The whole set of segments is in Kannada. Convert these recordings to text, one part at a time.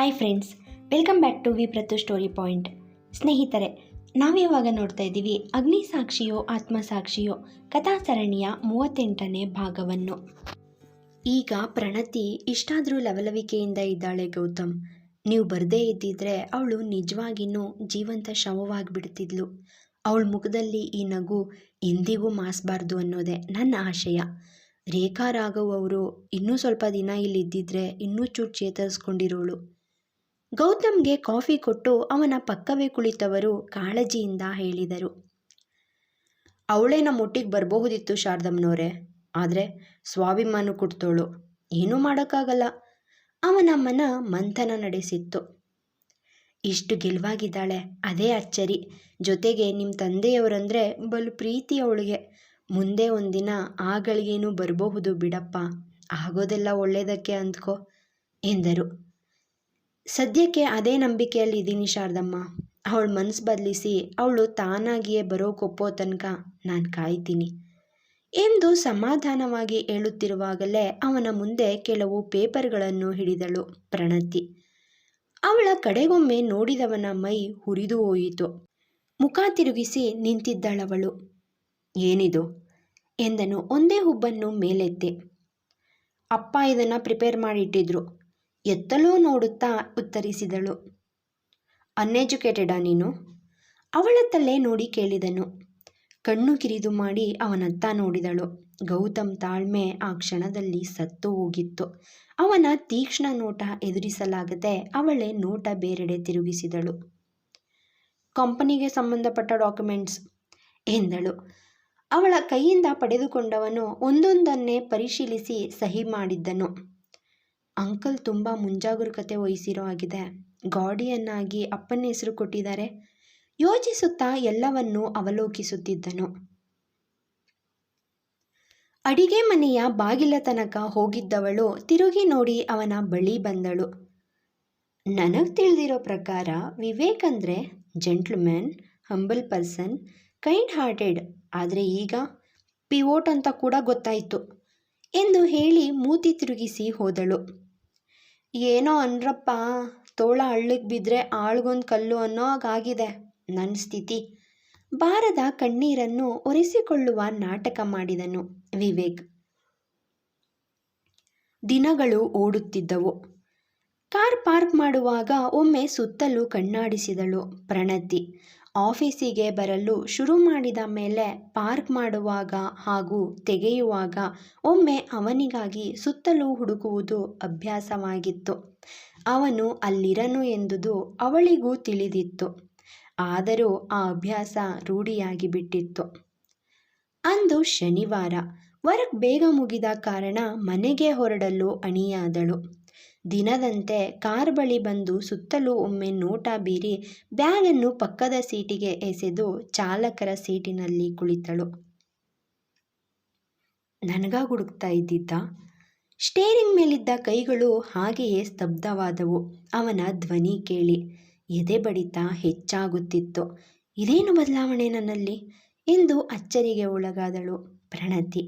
Hi friends welcome back to V ಪ್ರತು ಸ್ಟೋರಿ ಪಾಯಿಂಟ್ ಸ್ನೇಹಿತರೆ, ನಾವಿವಾಗ ನೋಡ್ತಾ ಇದ್ದೀವಿ ಅಗ್ನಿ ಸಾಕ್ಷಿಯೋ ಆತ್ಮಸಾಕ್ಷಿಯೋ ಕಥಾ ಸರಣಿಯ ಮೂವತ್ತೆಂಟನೇ ಭಾಗವನ್ನು. ಈಗ ಪ್ರಣತಿ ಇಷ್ಟಾದರೂ ಲವಲವಿಕೆಯಿಂದ ಇದ್ದಾಳೆ ಗೌತಮ್. ನೀವು ಬರದೇ ಇದ್ದಿದ್ರೆ ಅವಳು ನಿಜವಾಗಿಯೂ ಜೀವಂತ ಶವವಾಗಿಬಿಡ್ತಿದ್ಲು. ಅವಳ ಮುಖದಲ್ಲಿ ಈ ನಗು ಎಂದಿಗೂ ಮಾಸಬಾರ್ದು ಅನ್ನೋದೇ ನನ್ನ ಆಶಯ. ರೇಖಾ ರಾಘವ್ ಅವರು ಇನ್ನೂ ಸ್ವಲ್ಪ ದಿನ ಇಲ್ಲಿದ್ದಿದ್ರೆ ಇನ್ನೂ ಚೂಟ್ ಚೇತರಿಸ್ಕೊಂಡಿರೋಳು. ಗೌತಮ್ಗೆ ಕಾಫಿ ಕೊಟ್ಟು ಅವನ ಪಕ್ಕವೇ ಕುಳಿತವರು ಕಾಳಜಿಯಿಂದ ಹೇಳಿದರು. ಅವಳೇ ನಮ್ಮ ಒಟ್ಟಿಗೆ ಬರಬಹುದಿತ್ತು ಶಾರದಮ್ಮನವರೇ. ಆದರೆ ಸ್ವಾಭಿಮಾನ ಕೊಡ್ತೋಳು. ಏನೂ ಮಾಡೋಕ್ಕಾಗಲ್ಲ. ಅವನ ಮನ ಮಂಥನ ನಡೆಸಿತ್ತು. ಇಷ್ಟು ಗೆಲುವಾಗಿದ್ದಾಳೆ. ಅದೇ ಅಚ್ಚರಿ. ಜೊತೆಗೆ ನಿಮ್ಮ ತಂದೆಯವರಂದರೆ ಬಲು ಪ್ರೀತಿ ಅವಳಿಗೆ. ಮುಂದೆ ಒಂದಿನ ಆಗಳಿಗೇನು ಗಳಿಗೇನು ಬರಬಹುದು ಬಿಡಪ್ಪ. ಆಗೋದೆಲ್ಲ ಒಳ್ಳೆಯದಕ್ಕೆ ಅಂದ್ಕೋ ಎಂದರು. ಸದ್ಯಕ್ಕೆ ಅದೇ ನಂಬಿಕೆಯಲ್ಲಿ ಇದ್ದೀನಿ ಶಾರದಮ್ಮ. ಅವಳು ಮನಸ್ಸು ಬದಲಿಸಿ, ಅವಳು ತಾನಾಗಿಯೇ ಬರೋಕೊಪ್ಪೋ ತನಕ ನಾನು ಕಾಯ್ತೀನಿ. ಎಂದು ಸಮಾಧಾನವಾಗಿ ಹೇಳುತ್ತಿರುವಾಗಲೇ ಅವನ ಮುಂದೆ ಕೆಲವು ಪೇಪರ್ಗಳನ್ನು ಹಿಡಿದಳು ಪ್ರಣತಿ. ಅವಳ ಕಡೆಗೊಮ್ಮೆ ನೋಡಿದವನ ಮೈ ಹುರಿದು ಹೋಯಿತು. ಮುಖ ತಿರುಗಿಸಿ ನಿಂತಿದ್ದಳವಳು. ಏನಿದು? ಎಂದನು ಒಂದೇ ಹುಬ್ಬನ್ನು ಮೇಲೆತ್ತೆ. ಅಪ್ಪ ಇದನ್ನು ಪ್ರಿಪೇರ್ ಮಾಡಿಟ್ಟಿದ್ರು. ಎತ್ತಲೂ ನೋಡುತ್ತಾ ಉತ್ತರಿಸಿದಳು. ಅನ್ಎಜುಕೇಟೆಡಾ ನೀನು? ಅವಳ ತಲೆ ನೋಡಿ ಕೇಳಿದನು. ಕಣ್ಣು ಕಿರಿದು ಮಾಡಿ ಅವನತ್ತ ನೋಡಿದಳು. ಗೌತಮ್ ತಾಳ್ಮೆ ಆ ಕ್ಷಣದಲ್ಲಿ ಸತ್ತು ಹೋಗಿತ್ತು. ಅವನ ತೀಕ್ಷ್ಣ ನೋಟ ಎದುರಿಸಲಾಗದೆ ಅವಳೇ ನೋಟ ಬೇರೆಡೆ ತಿರುಗಿಸಿದಳು. ಕಂಪನಿಗೆ ಸಂಬಂಧಪಟ್ಟ ಡಾಕ್ಯುಮೆಂಟ್ಸ್ ಎಂದಳು. ಅವಳ ಕೈಯಿಂದ ಪಡೆದುಕೊಂಡವನು ಒಂದೊಂದನ್ನೇ ಪರಿಶೀಲಿಸಿ ಸಹಿ ಮಾಡಿದ್ದನು. ಅಂಕಲ್ ತುಂಬ ಮುಂಜಾಗರೂಕತೆ ವಹಿಸಿರೋ ಆಗಿದೆ ಗಾಡಿಯನ್ನಾಗಿ ಅಪ್ಪನ ಹೆಸರು ಕೊಟ್ಟಿದ್ದಾರೆ. ಯೋಚಿಸುತ್ತಾ ಎಲ್ಲವನ್ನೂ ಅವಲೋಕಿಸುತ್ತಿದ್ದನು. ಅಡಿಗೆ ಮನೆಯ ಬಾಗಿಲ ತನಕ ಹೋಗಿದ್ದವಳು ತಿರುಗಿ ನೋಡಿ ಅವನ ಬಳಿ ಬಂದಳು. ನನಗೆ ತಿಳಿದಿರೋ ಪ್ರಕಾರ ವಿವೇಕ್ ಅಂದರೆ gentleman humble person, kind hearted. ಆದರೆ ಈಗ ಪಿವೋಟ್ ಅಂತ ಕೂಡ ಗೊತ್ತಾಯಿತು ಎಂದು ಹೇಳಿ ಮೂತಿ ತಿರುಗಿಸಿ ಹೋದಳು. ಏನೋ ಅನ್ರಪ್ಪ ತೋಳ ಹಳ್ಳಕ್ಕೆ ಬಿದ್ದರೆ ಆಳ್ಗೊಂದು ಕಲ್ಲು ಅನ್ನೋ ಹಾಗಾಗಿದೆ ನನ್ನ ಸ್ಥಿತಿ. ಬಾರದ ಕಣ್ಣೀರನ್ನು ಒರೆಸಿಕೊಳ್ಳುವ ನಾಟಕ ಮಾಡಿದನು ವಿವೇಕ್. ದಿನಗಳು ಓಡುತ್ತಿದ್ದವು. ಕಾರ್ ಪಾರ್ಕ್ ಮಾಡುವಾಗ ಒಮ್ಮೆ ಸುತ್ತಲೂ ಕಣ್ಣಾಡಿಸಿದಳು ಪ್ರಣತಿ. ಆಫೀಸಿಗೆ ಬರಲು ಶುರು ಮಾಡಿದ ಮೇಲೆ ಪಾರ್ಕ್ ಮಾಡುವಾಗ ಹಾಗೂ ತೆಗೆಯುವಾಗ ಒಮ್ಮೆ ಅವನಿಗಾಗಿ ಸುತ್ತಲೂ ಹುಡುಕುವುದು ಅಭ್ಯಾಸವಾಗಿತ್ತು. ಅವನು ಅಲ್ಲಿರನು ಎಂದುದು ಅವಳಿಗೂ ತಿಳಿದಿತ್ತು. ಆದರೂ ಆ ಅಭ್ಯಾಸ ರೂಢಿಯಾಗಿ ಬಿಟ್ಟಿತ್ತು ಅಂದು ಶನಿವಾರ, ವರ್ಕ್ ಬೇಗ ಮುಗಿದ ಕಾರಣ ಮನೆಗೆ ಹೊರಡಲು ಅಣಿಯಾದಳು. ದಿನದಂತೆ ಕಾರ್ ಬಳಿ ಬಂದು ಸುತ್ತಲೂ ಒಮ್ಮೆ ನೋಟ ಬೀರಿ ಬ್ಯಾಗನ್ನು ಪಕ್ಕದ ಸೀಟಿಗೆ ಎಸೆದು ಚಾಲಕರ ಸೀಟಿನಲ್ಲಿ ಕುಳಿತಳು. ನನಗ ಹುಡುಕ್ತಾ ಇದ್ದಿದ್ದ? ಸ್ಟೇರಿಂಗ್ ಮೇಲಿದ್ದ ಕೈಗಳು ಹಾಗೆಯೇ ಸ್ತಬ್ಧವಾದವು. ಅವನ ಧ್ವನಿ ಕೇಳಿ. ಎದೆ ಬಡಿತ ಹೆಚ್ಚಾಗುತ್ತಿತ್ತು. ಇದೇನು ಬದಲಾವಣೆ ನನ್ನಲ್ಲಿ ಎಂದು ಅಚ್ಚರಿಗೆ ಒಳಗಾದಳು ಪ್ರಣತಿ.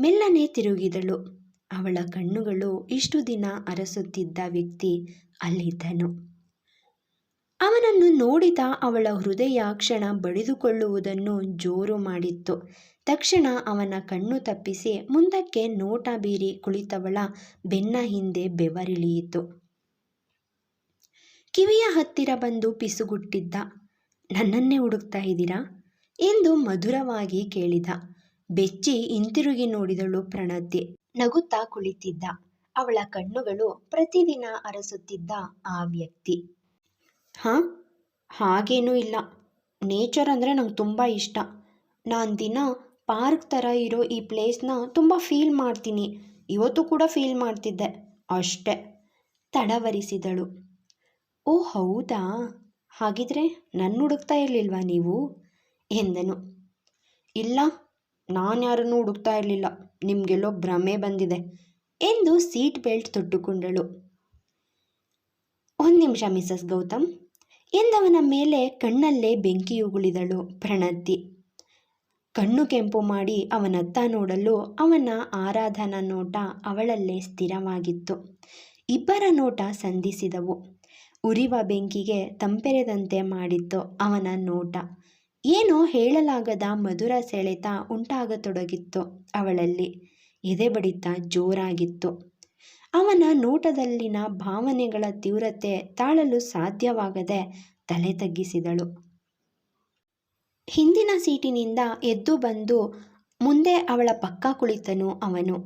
ಮೆಲ್ಲನೆ ತಿರುಗಿದಳು. ಅವಳ ಕಣ್ಣುಗಳು ಇಷ್ಟು ದಿನ ಅರಸುತ್ತಿದ್ದ ವ್ಯಕ್ತಿ ಅಲ್ಲಿದ್ದನು. ಅವನನ್ನು ನೋಡಿದ ಅವಳ ಹೃದಯ ಕ್ಷಣ ಬಡಿದುಕೊಳ್ಳುವುದನ್ನು ಜೋರು ಮಾಡಿತ್ತು. ತಕ್ಷಣ ಅವನ ಕಣ್ಣು ತಪ್ಪಿಸಿ ಮುಂದಕ್ಕೆ ನೋಟ ಬೀರಿ ಕುಳಿತವಳ ಬೆನ್ನ ಹಿಂದೆ ಬೆವರಿಳಿಯಿತು. ಕಿವಿಯ ಹತ್ತಿರ ಬಂದು ಪಿಸುಗುಟ್ಟಿದ್ದ, ನನ್ನನ್ನೇ ಹುಡುಕ್ತಾ ಇದ್ದೀರಾ? ಎಂದು ಮಧುರವಾಗಿ ಕೇಳಿದ. ಬೆಚ್ಚಿ ಹಿಂತಿರುಗಿ ನೋಡಿದಳು ಪ್ರಣತಿ ನಗುತ್ತಾ ಕುಳಿತಿದ್ದ. ಅವಳ ಕಣ್ಣುಗಳು ಪ್ರತಿದಿನ ಅರಸುತ್ತಿದ್ದ ಆ ವ್ಯಕ್ತಿ. ಹಾಂ, ಹಾಗೇನೂ ಇಲ್ಲ. ನೇಚರ್ ಅಂದರೆ ನಂಗೆ ತುಂಬ ಇಷ್ಟ. ನಾನು ದಿನ ಪಾರ್ಕ್ ಥರ ಇರೋ ಈ ಪ್ಲೇಸ್ನ ತುಂಬ ಫೀಲ್ ಮಾಡ್ತೀನಿ. ಇವತ್ತು ಕೂಡ ಫೀಲ್ ಮಾಡ್ತಿದ್ದೆ. ಅಷ್ಟೆ, ತಡವರಿಸಿದಳು. ಓ, ಹೌದಾ? ಹಾಗಿದ್ರೆ ನನ್ನ ಹುಡುಕ್ತಾ ಇರಲಿಲ್ವಾ ನೀವು? ಎಂದನು. ಇಲ್ಲ ನಾನು ಯಾರನ್ನು ಹುಡುಕ್ತಾ ಇರಲಿಲ್ಲ. ನಿಮಗೆಲ್ಲೋ ಭ್ರಮೆ ಬಂದಿದೆ ಎಂದು ಸೀಟ್ ಬೆಲ್ಟ್ ತೊಟ್ಟುಕೊಂಡಳು. ಒಂದು ನಿಮಿಷ ಮಿಸಸ್ ಗೌತಮ್, ಎಂದವನ ಮೇಲೆ ಕಣ್ಣಲ್ಲೇ ಬೆಂಕಿಯುಗುಳಿದಳು ಪ್ರಣತಿ. ಕಣ್ಣು ಕೆಂಪು ಮಾಡಿ ಅವನತ್ತ ನೋಡಲು ಅವನ ಆರಾಧನಾ ನೋಟ ಅವಳಲ್ಲೇ ಸ್ಥಿರವಾಗಿತ್ತು. ಇಬ್ಬರ ನೋಟ ಸಂಧಿಸಿದವು. ಉರಿವ ಬೆಂಕಿಗೆ ತಂಪೆರೆದಂತೆ ಮಾಡಿತ್ತು ಅವನ ನೋಟ. ಏನೋ ಹೇಳಲಾಗದ ಮಧುರ ಸೆಳೆತ ಉಂಟಾಗತೊಡಗಿತ್ತು ಅವಳಲ್ಲಿ. ಎದೆ ಬಡಿತ ಜೋರಾಗಿತ್ತು. ಅವನ ನೋಟದಲ್ಲಿನ ಭಾವನೆಗಳ ತೀವ್ರತೆ ತಾಳಲು ಸಾಧ್ಯವಾಗದೆ ತಲೆ ತಗ್ಗಿಸಿದಳು. ಹಿಂದಿನ ಸೀಟಿನಿಂದ ಎದ್ದು ಬಂದು ಮುಂದೆ ಅವಳ ಪಕ್ಕ ಕುಳಿತನು ಅವನು.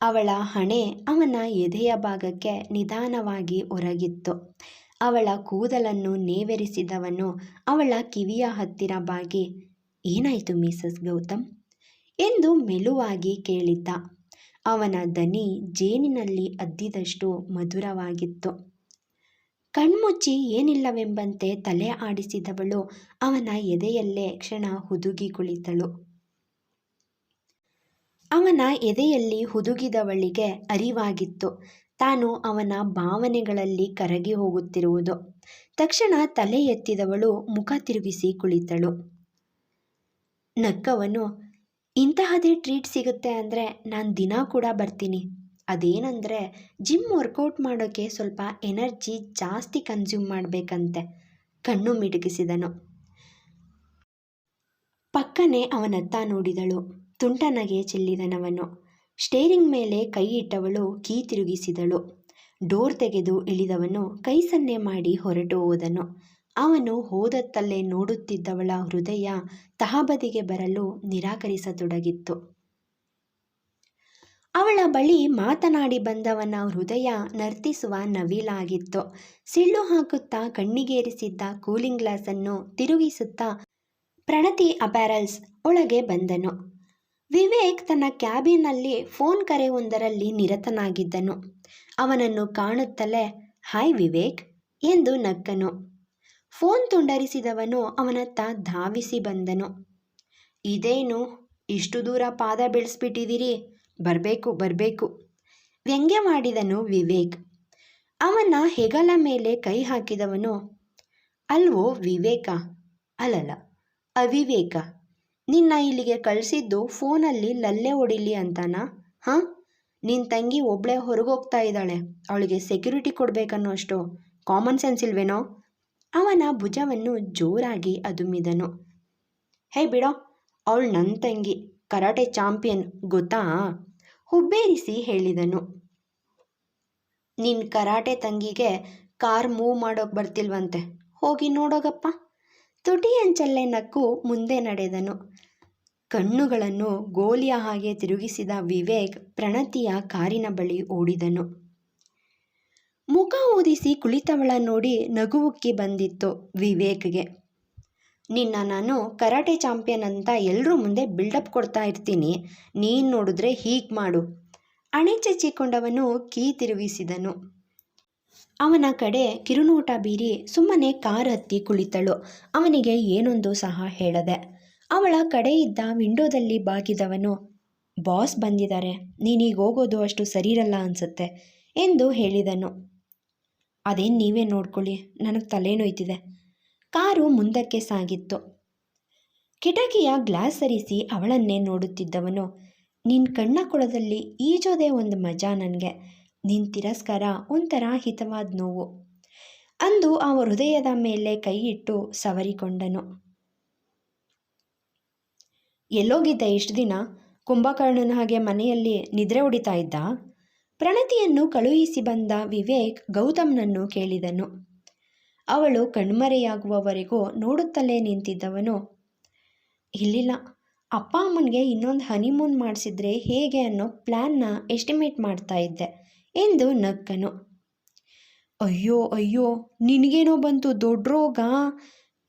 ಅವಳ ಹಣೆ ಅವನ ಎದೆಯ ಭಾಗಕ್ಕೆ ನಿಧಾನವಾಗಿ ಒರಗಿತ್ತು. ಅವಳ ಕೂದಲನ್ನು ನೇವರಿಸಿದವನು ಅವಳ ಕಿವಿಯ ಹತ್ತಿರ ಬಾಗಿ, ಏನಾಯಿತು ಮಿಸಸ್ ಗೌತಮ್? ಎಂದು ಮೆಲುವಾಗಿ ಕೇಳಿದ್ದ. ಅವನ ದನಿ ಜೇನಿನಲ್ಲಿ ಅದ್ದಿದಷ್ಟು ಮಧುರವಾಗಿತ್ತು. ಕಣ್ಮುಚ್ಚಿ ಏನಿಲ್ಲವೆಂಬಂತೆ ತಲೆ ಆಡಿಸಿದವಳು ಅವನ ಎದೆಯಲ್ಲೇ ಕ್ಷಣ ಹುದುಗಿ ಕುಳಿತಳು ಅವನ ಎದೆಯಲ್ಲಿ ಹುದುಗಿದವಳಿಗೆ ಅರಿವಾಗಿತ್ತು. ತಾನು ಅವನ ಭಾವನೆಗಳಲ್ಲಿ ಕರಗಿ ಹೋಗುತ್ತಿರುವುದು. ತಕ್ಷಣ ತಲೆ ಎತ್ತಿದವಳು ಮುಖ ತಿರುಗಿಸಿ ಕುಳಿತಳು. ನಕ್ಕವನು, ಇಂತಹದೇ ಟ್ರೀಟ್ ಸಿಗುತ್ತೆ ಅಂದರೆ ನಾನು ದಿನ ಕೂಡ ಬರ್ತೀನಿ. ಅದೇನಂದರೆ ಜಿಮ್ ವರ್ಕೌಟ್ ಮಾಡೋಕ್ಕೆ ಸ್ವಲ್ಪ ಎನರ್ಜಿ ಜಾಸ್ತಿ ಕನ್ಸ್ಯೂಮ್ ಮಾಡಬೇಕಂತೆ, ಕಣ್ಣು ಮಿಡುಗಿಸಿದನು ಪಕ್ಕನೆ ಅವನತ್ತ ನೋಡಿದಳು. ತುಂಟನಗೆ ಚೆಲ್ಲಿದನವನು. ಸ್ಟೇರಿಂಗ್ ಮೇಲೆ ಕೈ ಇಟ್ಟವಳು ಕೀ ತಿರುಗಿಸಿದಳು. ಡೋರ್ ತೆಗೆದು ಇಳಿದವನು ಕೈ ಸನ್ನೆ ಮಾಡಿ ಹೊರಟು ಹೋದನು. ಅವನು ಹೋದತ್ತಲ್ಲೇ ನೋಡುತ್ತಿದ್ದವಳ ಹೃದಯ ತಹಬದಿಗೆ ಬರಲು ನಿರಾಕರಿಸತೊಡಗಿತ್ತು. ಅವಳ ಬಳಿ ಮಾತನಾಡಿ ಬಂದವನ ಹೃದಯ ನರ್ತಿಸುವ ನವಿಲಾಗಿತ್ತು ಸಿಳ್ಳು ಹಾಕುತ್ತಾ ಕಣ್ಣಿಗೇರಿಸಿದ್ದ ಕೂಲಿಂಗ್ ಗ್ಲಾಸನ್ನು ತಿರುಗಿಸುತ್ತಾ ಪ್ರಣತಿ ಅಪ್ಯಾರಲ್ಸ್ ಒಳಗೆ ಬಂದನು. ವಿವೇಕ್ ತನ್ನ ಕ್ಯಾಬಿನಲ್ಲಿ ಫೋನ್ ಕರೆಯೊಂದರಲ್ಲಿ ನಿರತನಾಗಿದ್ದನು. ಅವನನ್ನು ಕಾಣುತ್ತಲೇ, ಹಾಯ್ ವಿವೇಕ್, ಎಂದು ನಕ್ಕನು. ಫೋನ್ ತುಂಡರಿಸಿದವನು ಅವನತ್ತ ಧಾವಿಸಿ ಬಂದನು. ಇದೇನು? ಇಷ್ಟು ದೂರ ಪಾದ ಬೆಳೆಸ್ಬಿಟ್ಟಿದ್ದೀರಿ. ಬರಬೇಕು ಬರಬೇಕು, ವ್ಯಂಗ್ಯ ಮಾಡಿದನು ವಿವೇಕ್. ಅವನ ಹೆಗಲ ಮೇಲೆ ಕೈ ಹಾಕಿದವನು, ಅಲ್ವೋ ವಿವೇಕ? ಅಲ್ಲಲ್ಲ, ಅವಿವೇಕ. ನಿನ್ನ ಇಲ್ಲಿಗೆ ಕಳಿಸಿದ್ದು ಫೋನಲ್ಲಿ ಲಲ್ಲೆ ಹೊಡಿಲಿ ಅಂತಾನಾ? ಹಾಂ? ನಿನ್ನ ತಂಗಿ ಒಬ್ಳೆ ಹೊರಗೋಗ್ತಾ ಇದ್ದಾಳೆ. ಅವಳಿಗೆ ಸೆಕ್ಯೂರಿಟಿ ಕೊಡಬೇಕನ್ನೋ ಅಷ್ಟು ಕಾಮನ್ ಸೆನ್ಸ್ ಇಲ್ವೇನೋ? ಅವನ ಭುಜವನ್ನು ಜೋರಾಗಿ ಅದುಮಿದನು. ಹೇ ಬಿಡೋ, ಅವಳು ನನ್ನ ತಂಗಿ, ಕರಾಟೆ ಚಾಂಪಿಯನ್, ಗೊತ್ತಾ? ಹುಬ್ಬೇರಿಸಿ ಹೇಳಿದನು. ನಿನ್ನ ಕರಾಟೆ ತಂಗಿಗೆ ಕಾರ್ ಮೂವ್ ಮಾಡೋಕೆ ಬರ್ತಿಲ್ವಂತೆ, ಹೋಗಿ ನೋಡೋಗಪ್ಪ. ತುಟಿಯಂಚಲ್ಲೇ ನಕ್ಕು ಮುಂದೆ ನಡೆದನು. ಕಣ್ಣುಗಳನ್ನು ಗೋಲಿಯ ಹಾಗೆ ತಿರುಗಿಸಿದ ವಿವೇಕ್ ಪ್ರಣತಿಯ ಕಾರಿನ ಬಳಿ ಓಡಿದನು. ಮುಖ ಊದಿಸಿ ಕುಳಿತವಳ ನೋಡಿ ನಗುವುಕ್ಕಿ ಬಂದಿತ್ತು ವಿವೇಕ್ಗೆ. ನಿನ್ನ ನಾನು ಕರಾಟೆ ಚಾಂಪಿಯನ್ ಅಂತ ಎಲ್ಲರೂ ಮುಂದೆ ಬಿಲ್ಡಪ್ ಕೊಡ್ತಾ ಇರ್ತೀನಿ, ನೀನು ನೋಡಿದ್ರೆ ಹೀಗೆ ಮಾಡು. ಅಣೆಚೆಚ್ಚಿಕೊಂಡವನು ಕೀ ತಿರುಗಿಸಿದನು. ಅವನ ಕಡೆ ಕಿರುನೋಟ ಬೀರಿ ಸುಮ್ಮನೆ ಕಾರ್ ಹತ್ತಿ ಕುಳಿತಳು. ಅವನಿಗೆ ಏನೊಂದು ಸಹ ಹೇಳದೆ. ಅವಳ ಕಡೆ ಇದ್ದ ವಿಂಡೋದಲ್ಲಿ ಬಾಗಿದವನು, ಬಾಸ್ ಬಂದಿದ್ದಾರೆ. ನೀನೀಗ ಹೋಗೋದು ಅಷ್ಟು ಸರಿರಲ್ಲ ಅನ್ಸುತ್ತೆ ಎಂದು ಹೇಳಿದನು. ಅದೇನು ನೀವೇ ನೋಡ್ಕೊಳ್ಳಿ. ನನಗೆ ತಲೆನೋಯ್ತಿದೆ ಕಾರು ಮುಂದಕ್ಕೆ ಸಾಗಿತ್ತು. ಕಿಟಕಿಯ ಗ್ಲಾಸ್ ಸರಿಸಿ ಅವಳನ್ನೇ ನೋಡುತ್ತಿದ್ದವನು ನಿನ್ನ ಕಣ್ಣ ಕೊಳದಲ್ಲಿ ಈಜೋದೇ ಒಂದು ಮಜಾ ನನಗೆ. ನಿನ್ನ ತಿರಸ್ಕಾರ ಒಂಥರ ಹಿತವಾದ ನೋವು. ಅಂದು ಆ ಹೃದಯದ ಮೇಲೆ ಕೈಯಿಟ್ಟು ಸವರಿಕೊಂಡನು. ಎಲ್ಲೋಗಿದ್ದ ಇಷ್ಟು ದಿನ ಕುಂಭಕರ್ಣನ ಹಾಗೆ ಮನೆಯಲ್ಲಿ ನಿದ್ರೆ ಹೊಡಿತಾ ಇದ್ದ ಪ್ರಣತಿಯನ್ನು ಕಳುಹಿಸಿ ಬಂದ ವಿವೇಕ್ ಗೌತಮ್ನನ್ನು ಕೇಳಿದನು. ಅವಳು ಕಣ್ಮರೆಯಾಗುವವರೆಗೂ ನೋಡುತ್ತಲೇ ನಿಂತಿದ್ದವನು. ಇಲ್ಲಿಲ್ಲ. ಅಪ್ಪ ಅಮ್ಮನಿಗೆ ಇನ್ನೊಂದು ಹನಿಮೂನ್ ಮಾಡಿಸಿದ್ರೆ ಹೇಗೆ ಅನ್ನೋ ಪ್ಲ್ಯಾನ್ನ ಎಸ್ಟಿಮೇಟ್ ಮಾಡ್ತಾ ಇದ್ದೆ ಎಂದು ನಕ್ಕನು ಅಯ್ಯೋ ಅಯ್ಯೋ, ನಿನಗೇನೋ ಬಂತು ದೊಡ್ಡ ರೋಗ.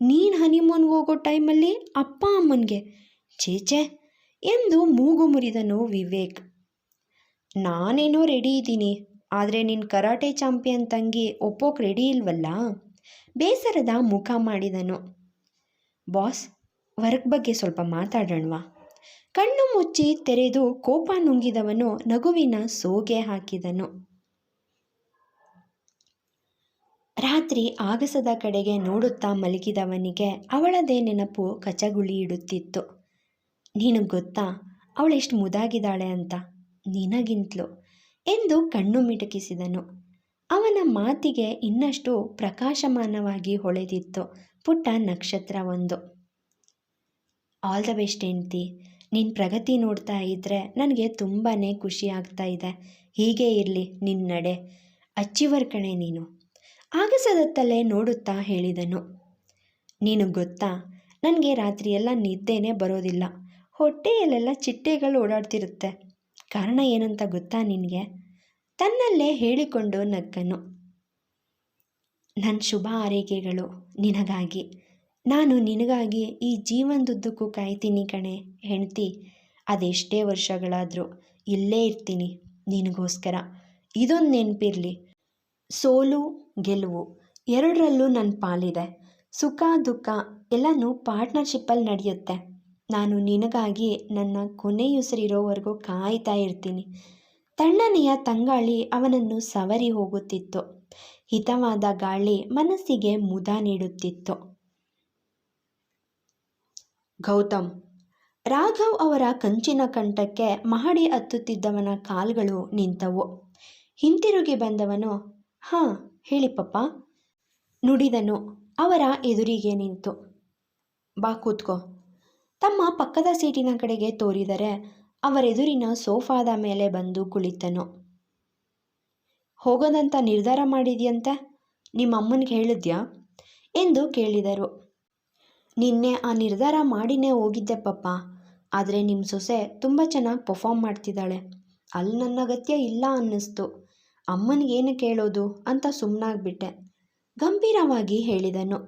ನೀನು ಹನಿಮೂನ್ಗೆ ಹೋಗೋ ಟೈಮಲ್ಲಿ ಅಪ್ಪ ಅಮ್ಮನಿಗೆ ಚೇಚೆ ಎಂದು ಮೂಗು ಮುರಿದನು ವಿವೇಕ್. ನಾನೇನೋ ರೆಡಿ ಇದ್ದೀನಿ, ಆದರೆ ನಿನ್ನ ಕರಾಟೆ ಚಾಂಪಿಯನ್ ತಂಗಿ ಒಪ್ಪೋಕೆ ರೆಡಿ ಇಲ್ವಲ್ಲ? ಬೇಸರದ ಮುಖ ಮಾಡಿದನು. ಬಾಸ್ ವರ್ಕ್ ಬಗ್ಗೆ ಸ್ವಲ್ಪ ಮಾತಾಡೋಣವಾ? ಕಣ್ಣು ಮುಚ್ಚಿ ತೆರೆದು ಕೋಪ ನುಂಗಿದವನು ನಗುವಿನ ಸೋಗೆ ಹಾಕಿದನು. ರಾತ್ರಿ ಆಗಸದ ಕಡೆಗೆ ನೋಡುತ್ತಾ ಮಲಗಿದವನಿಗೆ ಅವಳದೇ ನೆನಪು ಕಚಗುಳಿ ಇಡುತ್ತಿತ್ತು. ನೀನು ಗೊತ್ತಾ ಅವಳೆಷ್ಟು ಮುದಾಗಿದ್ದಾಳೆ ಅಂತ? ನಿನಗಿಂತಲೂ ಎಂದು ಕಣ್ಣು ಮಿಟುಕಿಸಿದನು. ಅವನ ಮಾತಿಗೆ ಇನ್ನಷ್ಟು ಪ್ರಕಾಶಮಾನವಾಗಿ ಹೊಳೆದಿತ್ತು ಪುಟ್ಟ ನಕ್ಷತ್ರ ಒಂದು ಆಲ್ ದ ಬೆಸ್ಟ್ ಹೆಂಡ್ತಿ. ನಿನ್ನ ಪ್ರಗತಿ ನೋಡ್ತಾ ಇದ್ದರೆ ನನಗೆ ತುಂಬಾ ಖುಷಿ ಆಗ್ತಾ ಇದೆ. ಹೀಗೆ ಇರಲಿ ನಿನ್ನ ನಡೆ. ಅಚ್ಚಿವರ್ ಕಣೆ ನೀನು. ಆಗಸದತ್ತಲೇ ನೋಡುತ್ತಾ ಹೇಳಿದನು. ನೀನು ಗೊತ್ತಾ, ನನಗೆ ರಾತ್ರಿಯೆಲ್ಲ ನಿದ್ದೆನೇ ಬರೋದಿಲ್ಲ. ಹೊಟ್ಟೆಯಲ್ಲೆಲ್ಲ ಚಿಟ್ಟೆಗಳು ಓಡಾಡ್ತಿರುತ್ತೆ. ಕಾರಣ ಏನಂತ ಗೊತ್ತಾ ನಿನಗೆ? ತನ್ನಲ್ಲೇ ಹೇಳಿಕೊಂಡು ನಕ್ಕನು ನನ್ನ ಶುಭ ಆರೈಕೆಗಳು ನಿನಗಾಗಿ. ನಾನು ನಿನಗಾಗಿ ಈ ಜೀವನದುದ್ದಕ್ಕೂ ಕಾಯ್ತೀನಿ ಕಣೆ, ಹೆಂಡ್ತಿ. ಅದೆಷ್ಟೇ ವರ್ಷಗಳಾದರೂ ಇಲ್ಲೇ ಇರ್ತೀನಿ ನಿನಗೋಸ್ಕರ. ಇದೊಂದು ನೆನಪಿರಲಿ. ಸೋಲು, ಗೆಲುವು ಎರಡರಲ್ಲೂ ನನ್ನ ಪಾಲಿದೆ. ಸುಖ, ದುಃಖ ಎಲ್ಲನೂ ಪಾರ್ಟ್ನರ್ಶಿಪ್ಪಲ್ಲಿ ನಡೆಯುತ್ತೆ. ನಾನು ನಿನಗಾಗಿ ನನ್ನ ಕೊನೆಯುಸಿರಿರೋವರೆಗೂ ಕಾಯ್ತಾ ಇರ್ತೀನಿ. ತಣ್ಣನೆಯ ತಂಗಾಳಿ ಅವನನ್ನು ಸವರಿ ಹೋಗುತ್ತಿತ್ತು. ಹಿತವಾದ ಗಾಳಿ ಮನಸ್ಸಿಗೆ ಮುದ ನೀಡುತ್ತಿತ್ತು. ಗೌತಮ್. ರಾಘವ್ ಅವರ ಕಂಚಿನ ಕಂಠಕ್ಕೆ ಮಹಡಿ ಹತ್ತುತ್ತಿದ್ದವನ ಕಾಲ್ಗಳು ನಿಂತವು. ಹಿಂತಿರುಗಿ ಬಂದವನು, ಹಾಂ, ಹೇಳಿ ಪಪ್ಪ ನುಡಿದನು. ಅವರ ಎದುರಿಗೆ ನಿಂತು, ಬಾ, ಕೂತ್ಕೋ. ತಮ್ಮ ಪಕ್ಕದ ಸೀಟಿನ ಕಡೆಗೆ ತೋರಿದರೆ ಅವರೆದುರಿನ ಸೋಫಾದ ಮೇಲೆ ಬಂದು ಕುಳಿತನು. ಹೋಗೋದಂತ ನಿರ್ಧಾರ ಮಾಡಿದ್ಯಂತೆ? ನಿಮ್ಮ ಅಮ್ಮನಿಗೆ ಹೇಳಿದ್ಯಾ ಎಂದು ಕೇಳಿದರು. ನಿನ್ನೆ ಆ ನಿರ್ಧಾರ ಮಾಡಿನೇ ಹೋಗಿದ್ದೆ ಪಪ್ಪ. ಆದರೆ ನಿಮ್ಮ ಸೊಸೆ ತುಂಬ ಚೆನ್ನಾಗಿ ಪರ್ಫಾರ್ಮ್ ಮಾಡ್ತಿದ್ದಾಳೆ. ಅಲ್ಲಿ ನನ್ನ ಅಗತ್ಯ ಇಲ್ಲ ಅನ್ನಿಸ್ತು. ಅಮ್ಮನಿಗೇನು ಕೇಳೋದು ಅಂತ ಸುಮ್ಮನಾಗ್ಬಿಟ್ಟೆ ಗಂಭೀರವಾಗಿ ಹೇಳಿದನು.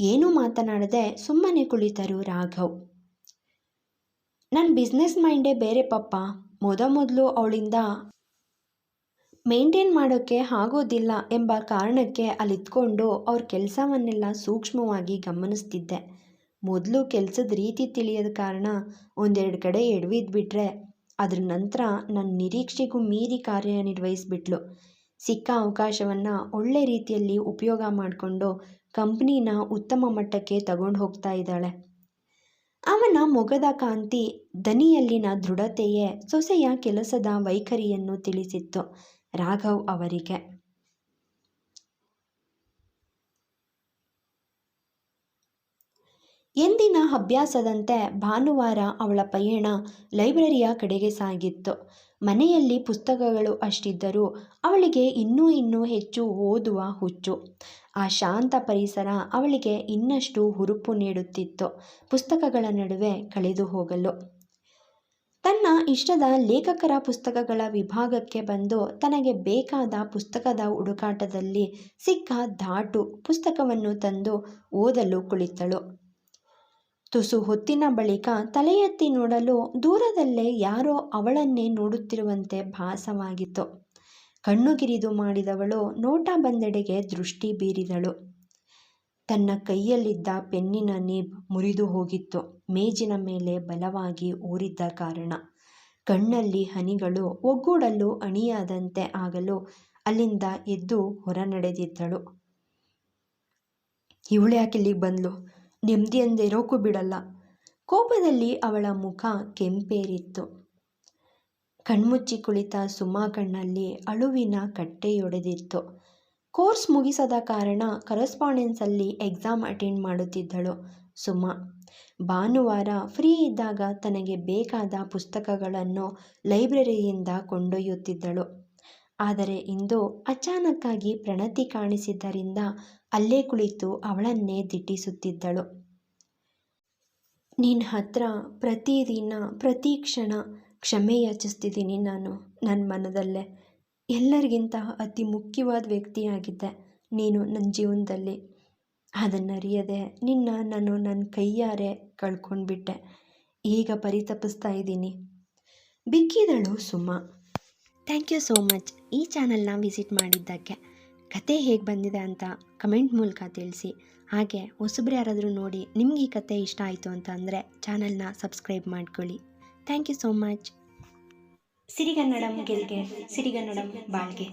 ಏನೂ ಮಾತನಾಡದೆ ಸುಮ್ಮನೆ ಕುಳಿತರು ರಾಘವ್. ನನ್ನ ಬಿಸ್ನೆಸ್ ಮೈಂಡೇ ಬೇರೆ ಪಪ್ಪ. ಮೊದಮೊದಲು ಅವಳಿಂದ ಮೇಂಟೈನ್ ಮಾಡೋಕ್ಕೆ ಆಗೋದಿಲ್ಲ ಎಂಬ ಕಾರಣಕ್ಕೆ ಅಲ್ಲಿದ್ಕೊಂಡು ಅವ್ರ ಕೆಲಸವನ್ನೆಲ್ಲ ಸೂಕ್ಷ್ಮವಾಗಿ ಗಮನಿಸ್ತಿದ್ದೆ. ಮೊದಲು ಕೆಲಸದ ರೀತಿ ತಿಳಿಯದ ಕಾರಣ ಒಂದೆರಡು ಕಡೆ ಎಡವಿದ್ಬಿಟ್ರೆ ಅದ್ರ ನಂತರ ನನ್ನ ನಿರೀಕ್ಷೆಗೂ ಮೀರಿ ಕಾರ್ಯನಿರ್ವಹಿಸ್ಬಿಟ್ಲು. ಸಿಕ್ಕ ಅವಕಾಶವನ್ನು ಒಳ್ಳೆ ರೀತಿಯಲ್ಲಿ ಉಪಯೋಗ ಮಾಡಿಕೊಂಡು ಕಂಪ್ನಿನ ಉತ್ತಮ ಮಟ್ಟಕ್ಕೆ ತಗೊಂಡು ಹೋಗ್ತಾ ಇದ್ದಾಳೆ. ಅವನ ಮೊಗದ ಕಾಂತಿ ದನಿಯಲ್ಲಿನ ದೃಢತೆಯೇ ಸೊಸೆಯ ಕೆಲಸದ ವೈಖರಿಯನ್ನು ತಿಳಿಸಿತ್ತು. ರಾಘವ್ ಅವರಿಗೆ. ಎಂದಿನ ಅಭ್ಯಾಸದಂತೆ ಭಾನುವಾರ ಅವಳ ಪಯಣ ಲೈಬ್ರರಿಯ ಕಡೆಗೆ ಸಾಗಿತ್ತು. ಮನೆಯಲ್ಲಿ ಪುಸ್ತಕಗಳು ಅಷ್ಟಿದ್ದರೂ ಅವಳಿಗೆ ಇನ್ನೂ ಇನ್ನೂ ಹೆಚ್ಚು ಓದುವ ಹುಚ್ಚು. ಆ ಶಾಂತ ಪರಿಸರ ಅವಳಿಗೆ ಇನ್ನಷ್ಟು ಹುರುಪು ನೀಡುತ್ತಿತ್ತು. ಪುಸ್ತಕಗಳ ನಡುವೆ ಕಳೆದು ಹೋಗಲು. ತನ್ನ ಇಷ್ಟದ ಲೇಖಕರ ಪುಸ್ತಕಗಳ ವಿಭಾಗಕ್ಕೆ ಬಂದು ತನಗೆ ಬೇಕಾದ ಪುಸ್ತಕದ ಹುಡುಕಾಟದಲ್ಲಿ ಸಿಕ್ಕ ಧಾಟು ಪುಸ್ತಕವನ್ನು ತಂದು ಓದಲು ಕುಳಿತಳು. ತುಸು ಹೊತ್ತಿನ ಬಳಿಕ ತಲೆ ಎತ್ತಿ ನೋಡಲು ದೂರದಲ್ಲೇ ಯಾರೋ ಅವಳನ್ನೇ ನೋಡುತ್ತಿರುವಂತೆ ಭಾಸವಾಗಿತ್ತು. ಕಣ್ಣುಗಿರಿದು ಮಾಡಿದವಳು ನೋಟ ಬಂದೆಡೆಗೆ ದೃಷ್ಟಿ ಬೀರಿದಳು. ತನ್ನ ಕೈಯಲ್ಲಿದ್ದ ಪೆನ್ನಿನ ನೀಬ್ ಮುರಿದು ಹೋಗಿತ್ತು. ಮೇಜಿನ ಮೇಲೆ ಬಲವಾಗಿ ಊರಿದ್ದ ಕಾರಣ. ಕಣ್ಣಲ್ಲಿ ಹನಿಗಳು ಒಗ್ಗೂಡಲು ಅಣಿಯಾದಂತೆ ಆಗಲು ಅಲ್ಲಿಂದ ಎದ್ದು ಹೊರ ನಡೆದಿದ್ದಳು ಇವಳು ಯಾಕೆ ಇಲ್ಲಿಗೆ ಬಂದ್ಲು? ನೆಮ್ಮದಿಯಂದಿರೋಕ್ಕೂ ಬಿಡಲ್ಲ. ಕೋಪದಲ್ಲಿ ಅವಳ ಮುಖ ಕೆಂಪೇರಿತ್ತು. ಕಣ್ಮುಚ್ಚಿ ಕುಳಿತ ಸುಮಾ ಕಣ್ಣಲ್ಲಿ ಅಳುವಿನ ಕಟ್ಟೆಯೊಡೆದಿತ್ತು. ಕೋರ್ಸ್ ಮುಗಿಸದ ಕಾರಣ ಕರೆಸ್ಪಾಂಡೆನ್ಸಲ್ಲಿ ಎಕ್ಸಾಮ್ ಅಟೆಂಡ್ ಮಾಡುತ್ತಿದ್ದಳು ಸುಮಾ. ಭಾನುವಾರ ಫ್ರೀ ಇದ್ದಾಗ ತನಗೆ ಬೇಕಾದ ಪುಸ್ತಕಗಳನ್ನು ಲೈಬ್ರರಿಯಿಂದ ಕೊಂಡೊಯ್ಯುತ್ತಿದ್ದಳು. ಆದರೆ ಇಂದು ಅಚಾನಕ್ಕಾಗಿ ಪ್ರಣತಿ ಕಾಣಿಸಿದ್ದರಿಂದ ಅಲ್ಲೇ ಕುಳಿತು ಅವಳನ್ನೇ ದಿಟ್ಟಿಸುತ್ತಿದ್ದಳು. ನಿನ್ನ ಹತ್ರ ಪ್ರತಿದಿನ, ಪ್ರತಿ ಕ್ಷಣ ಕ್ಷಮೆ ಯಾಚಿಸ್ತಿದ್ದೀನಿ ನಾನು ನನ್ನ ಮನದಲ್ಲೇ. ಎಲ್ಲರಿಗಿಂತ ಅತಿ ಮುಖ್ಯವಾದ ವ್ಯಕ್ತಿಯಾಗಿದ್ದೆ ನೀನು ನನ್ನ ಜೀವನದಲ್ಲಿ. ಅದನ್ನರಿಯದೆ ನಿನ್ನ ನಾನು ನನ್ನ ಕೈಯಾರೆ ಕಳ್ಕೊಂಡ್ಬಿಟ್ಟೆ. ಈಗ ಪರಿತಪಿಸ್ತಾ ಇದ್ದೀನಿ. ಬಿಕ್ಕಿದಳು Suma. Thank you so much ಈ ಚಾನಲ್ನ ವಿಸಿಟ್ ಮಾಡಿದ್ದಕ್ಕೆ. ಕತೆ ಹೇಗೆ ಬಂದಿದೆ ಅಂತ ಕಮೆಂಟ್ ಮೂಲಕ ತಿಳಿಸಿ. ಹಾಗೆ ಹೊಸಬ್ರು ಯಾರಾದರೂ ನೋಡಿ ನಿಮ್ಗೆ ಈ ಕತೆ ಇಷ್ಟ ಆಯಿತು ಅಂತ ಅಂದರೆ ಚಾನಲ್ನ ಸಬ್ಸ್ಕ್ರೈಬ್ ಮಾಡ್ಕೊಳ್ಳಿ. Thank you so much. ಸಿರಿಗನ್ನಡಂ ಗೆಲ್ಗೆ ಸಿರಿಗನ್ನಡಂ ಬಾಳ್ಗೆ